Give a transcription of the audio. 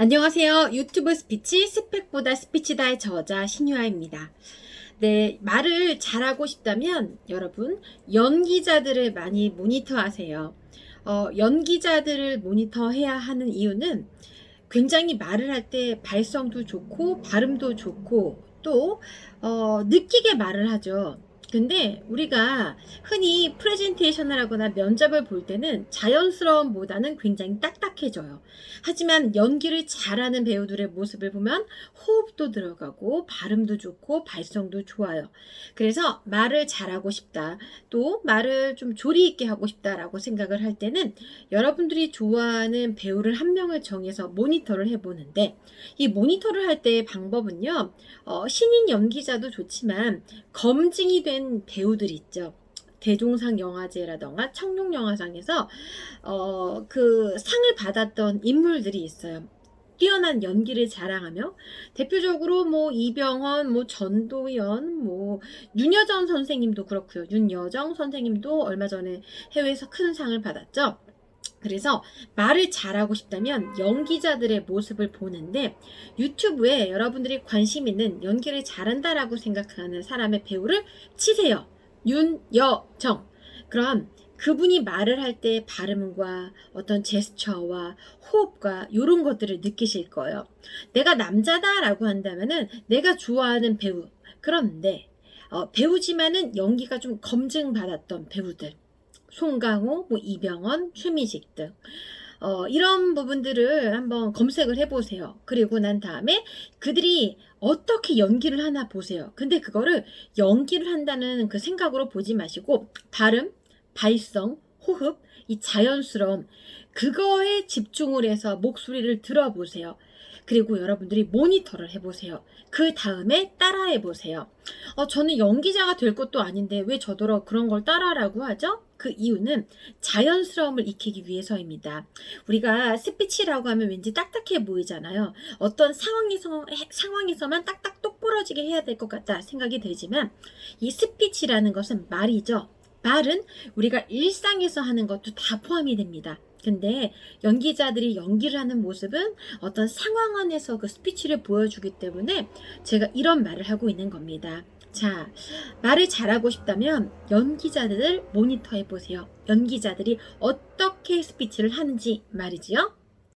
안녕하세요. 유튜브 스피치 스펙보다 스피치다의 저자 신유아입니다. 네, 말을 잘하고 싶다면 여러분 연기자들을 많이 모니터하세요. 어, 연기자들을 모니터해야 하는 이유는 굉장히 말을 할 때 발성도 좋고 발음도 좋고 또 어, 느끼게 말을 하죠. 근데 우리가 흔히 프레젠테이션을 하거나 면접을 볼 때는 자연스러움보다는 굉장히 딱딱해져요. 하지만 연기를 잘하는 배우들의 모습을 보면 호흡도 들어가고 발음도 좋고 발성도 좋아요. 그래서 말을 잘하고 싶다. 또 말을 좀 조리 있게 하고 싶다라고 생각을 할 때는 여러분들이 좋아하는 배우를 한 명을 정해서 모니터를 해보는데 이 모니터를 할 때의 방법은요. 어, 신인 연기자도 좋지만 검증이 된 배우들 있죠. 대종상 영화제라던가 청룡 영화상에서 어, 그 상을 받았던 인물들이 있어요. 뛰어난 연기를 자랑하며 대표적으로 뭐 이병헌, 뭐 전도연, 뭐 윤여정 선생님도 그렇고요. 윤여정 선생님도 얼마 전에 해외에서 큰 상을 받았죠. 그래서 말을 잘하고 싶다면 연기자들의 모습을 보는데 유튜브에 여러분들이 관심 있는 연기를 잘한다라고 생각하는 사람의 배우를 치세요. 윤여정. 그럼 그분이 말을 할 때 발음과 어떤 제스처와 호흡과 이런 것들을 느끼실 거예요. 내가 남자다라고 한다면은 내가 좋아하는 배우. 그런데 어, 배우지만은 연기가 좀 검증받았던 배우들. 송강호, 뭐 이병헌, 최민식 등. 어, 이런 부분들을 한번 검색을 해보세요. 그리고 난 다음에 그들이 어떻게 연기를 하나 보세요. 근데 그거를 연기를 한다는 그 생각으로 보지 마시고 발음, 발성, 호흡, 이 자연스러움, 그거에 집중을 해서 목소리를 들어보세요. 그리고 여러분들이 모니터를 해보세요. 그 다음에 따라해보세요. 어, 저는 연기자가 될 것도 아닌데 왜 저더러 그런 걸 따라라고 하죠? 그 이유는 자연스러움을 익히기 위해서입니다. 우리가 스피치라고 하면 왠지 딱딱해 보이잖아요. 어떤 상황에서, 상황에서만 딱딱 똑 부러지게 해야 될 것 같다 생각이 들지만 이 스피치라는 것은 말이죠. 말은 우리가 일상에서 하는 것도 다 포함이 됩니다. 근데 연기자들이 연기를 하는 모습은 어떤 상황 안에서 그 스피치를 보여주기 때문에 제가 이런 말을 하고 있는 겁니다. 자, 말을 잘하고 싶다면 연기자들을 모니터해 보세요. 연기자들이 어떻게 스피치를 하는지 말이지요.